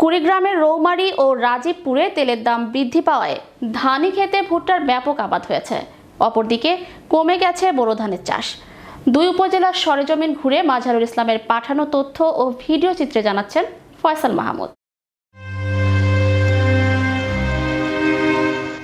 কুড়িগ্রামের রৌমারি ও রাজীবপুরে তেলের দাম বৃদ্ধি পাওয়ায় ধানি খেতে ভুট্টার ব্যাপক আবাদ হয়েছে। অপরদিকে কমে গেছে বোরো ধানের চাষ। দুই উপজেলার সরেজমিন ঘুরে মাঝারুল ইসলামের পাঠানো তথ্য ও ভিডিও চিত্রে জানাচ্ছেন ফয়সাল মাহমুদ।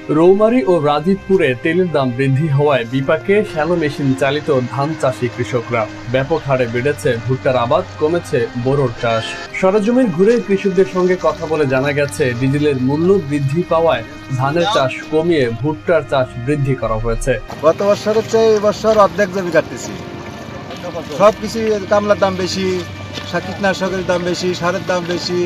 রৌমারী ও রাজীবপুরে তেলের দাম বৃদ্ধি হওয়ায় বিপাকে শ্যালো মেশিন চালিত ধান চাষী কৃষকরা। ব্যাপক হারে বেড়েছে ভুট্টার আবাদ, কমেছে বোরোর চাষ। সরজমিন ঘুরে কৃষকদের সঙ্গে কথা বলে জানা গেছে, ডিজেলের মূল্য বৃদ্ধি পাওয়ায় ধানের চাষ কমিয়ে ভুট্টার চাষ বৃদ্ধি করা হয়েছে। গত বছরের চেয়ে এবছর অর্ধেক জমি কাটতেছি। সব কিছু কামলার দাম বেশি কীটনাশকের দাম বেশি, সারের দাম বেশি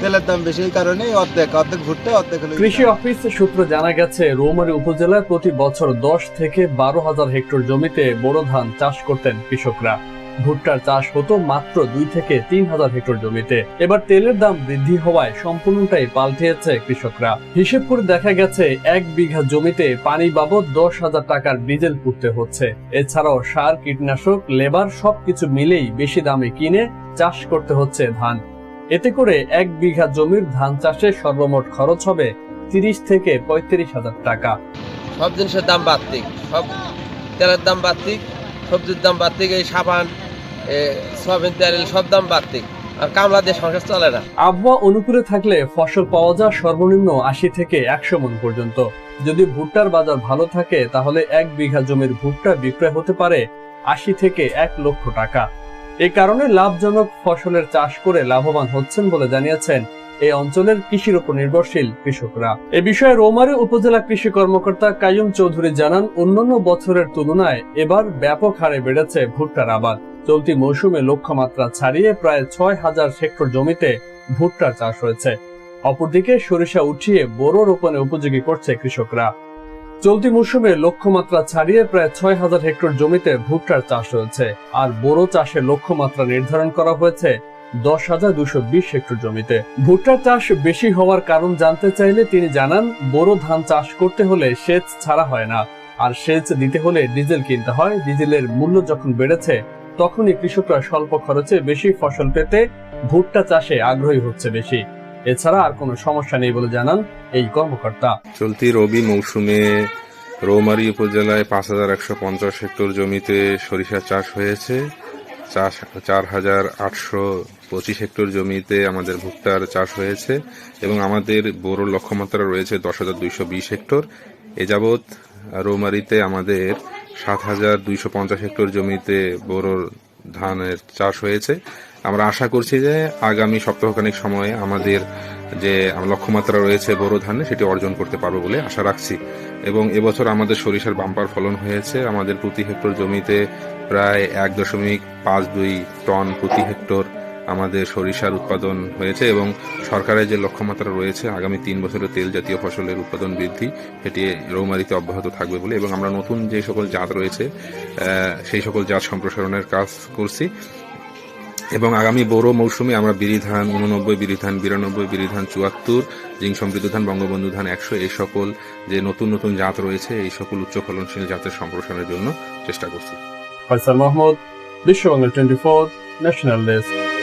তেলের দাম বেশি এই কারণে অর্ধেক অর্ধেক ভুট্টা অর্ধেক কৃষি অফিস সূত্র জানা গেছে রৌমারী উপজেলায় প্রতি বছর দশ থেকে বারো হাজার হেক্টর জমিতে ধান চাষ করতেন কৃষকরা। ভুট্টার চাষ হতো মাত্র দুই থেকে তিন হাজার হেক্টর জমিতে। এবার তেলের দাম বৃদ্ধি হওয়ায় সম্পূর্ণটাই পাল্টিয়েছে কৃষকরা। হিসেব করে দেখা গেছে এক বিঘা জমিতে পানি বাবদ দশ হাজার টাকার ডিজেল পুড়তে হচ্ছে। এছাড়াও সার কীটনাশক লেবার সবকিছু মিলেই বেশি দামে কিনে চাষ করতে হচ্ছে ধান। এতে করে এক বিঘা জমির ধান চাষে সর্বমোট খরচ হবে তিরিশ থেকে পঁয়ত্রিশ হাজার টাকা। সব জিনিসের দাম বাড়তিক সব তেলের দাম বাড়তিক সবজির দাম বাড়তিক এই সাবান সয়াবিন তেল সব দাম বাড়তিক আর কামলা দিয়ে সংসার চলে না। আবহাওয়া অনুকূলে থাকলে ফসল পাওয়া যায় সর্বনিম্ন আশি থেকে একশো মন পর্যন্ত। যদি ভুট্টার বাজার ভালো থাকে তাহলে এক বিঘা জমির ভুট্টা বিক্রয় হতে পারে আশি থেকে এক লক্ষ টাকা। এ কারণে লাভজনক ফসলের চাষ করে লাভবান হচ্ছেন বলে জানিয়েছেন এই অঞ্চলের কৃষির উপর নির্ভরশীল কৃষকরা। এ বিষয়ে রৌমারী উপজেলা কৃষি কর্মকর্তা কায়ুম চৌধুরী জানান, অন্যান্য বছরের তুলনায় এবার ব্যাপক হারে বেড়েছে ভুট্টার আবাদ। চলতি মৌসুমে লক্ষ্যমাত্রা ছাড়িয়ে প্রায় ছয় হাজার হেক্টর জমিতে ভুট্টার চাষ হয়েছে। অপরদিকে সরিষা উঠিয়ে বোরো রোপণে উপযোগী করছে কৃষকরা। চলতি মৌসুমে লক্ষ্যমাত্রা ছাড়িয়ে প্রায় ছয় হাজার হেক্টর জমিতে ভুট্টার চাষ হয়েছে আর বোরো চাষের লক্ষ্যমাত্রা নির্ধারণ করা হয়েছে দশ হাজার দুশো বিশ হেক্টর জমিতে। ভুট্টার চাষ বেশি হওয়ার কারণ জানতে চাইলে তিনি জানান, বোরো ধান চাষ করতে হলে সেচ ছাড়া হয় না। আর সেচ দিতে হলে ডিজেল কিনতে হয়। ডিজেলের মূল্য যখন বেড়েছে, তখনই কৃষকরা স্বল্প খরচে বেশি ফসল পেতে ভুট্টা চাষে আগ্রহী হচ্ছে বেশি। এছাড়া আর কোনো সমস্যা নেই বলে জানান এই কর্মকর্তা। চলতি রবি মৌসুমে রৌমারী উপজেলায় পাঁচ হাজার একশো পঞ্চাশ হেক্টর জমিতে সরিষা চাষ হয়েছে। চার হাজার আটশো পঁচিশ হেক্টর জমিতে আমাদের ভুট্টার চাষ হয়েছে এবং আমাদের বোরো লক্ষ্যমাত্রা রয়েছে দশ হাজার দুইশো বিশ হেক্টর। এ যাবৎ রৌমারিতে আমাদের সাত হাজার দুইশো পঞ্চাশ হেক্টর জমিতে বোরোর ধানের চাষ হয়েছে। আমরা আশা করছি যে আগামী সপ্তাহখানেক সময়ে আমাদের যে লক্ষ্যমাত্রা রয়েছে বোরো ধানে, সেটি অর্জন করতে পারব বলে আশা রাখছি। এবং এবছর আমাদের সরিষার বাম্পার ফলন হয়েছে। আমাদের প্রতি হেক্টর জমিতে প্রায় এক দশমিক পাঁচ দুই টন প্রতি হেক্টর আমাদের সরিষার উৎপাদন হয়েছে এবং সরকারের যে লক্ষ্যমাত্রা রয়েছে, আগামী তিন বছরের তেল জাতীয় ফসলের উৎপাদন বৃদ্ধি, সেটি রৌমারিতে অব্যাহত থাকবে বলে এবং আমরা নতুন যে সকল জাত রয়েছে সেই সকল জাত সম্প্রসারণের কাজ করছি। এবং আগামী বড় মৌসুমে আমরা বিরিধান উননব্বই বিরিধান বিরানব্বই বিরিধান চুয়াত্তর জিং সমৃদ্ধ ধান, বঙ্গবন্ধু ধান, একশো, এই সকল যে নতুন নতুন জাত রয়েছে, এই সকল উচ্চ ফলনশীল জাতের সম্প্রসারণের জন্য চেষ্টা করছি। Faisal Mahmud Biswabangla twenty four national desk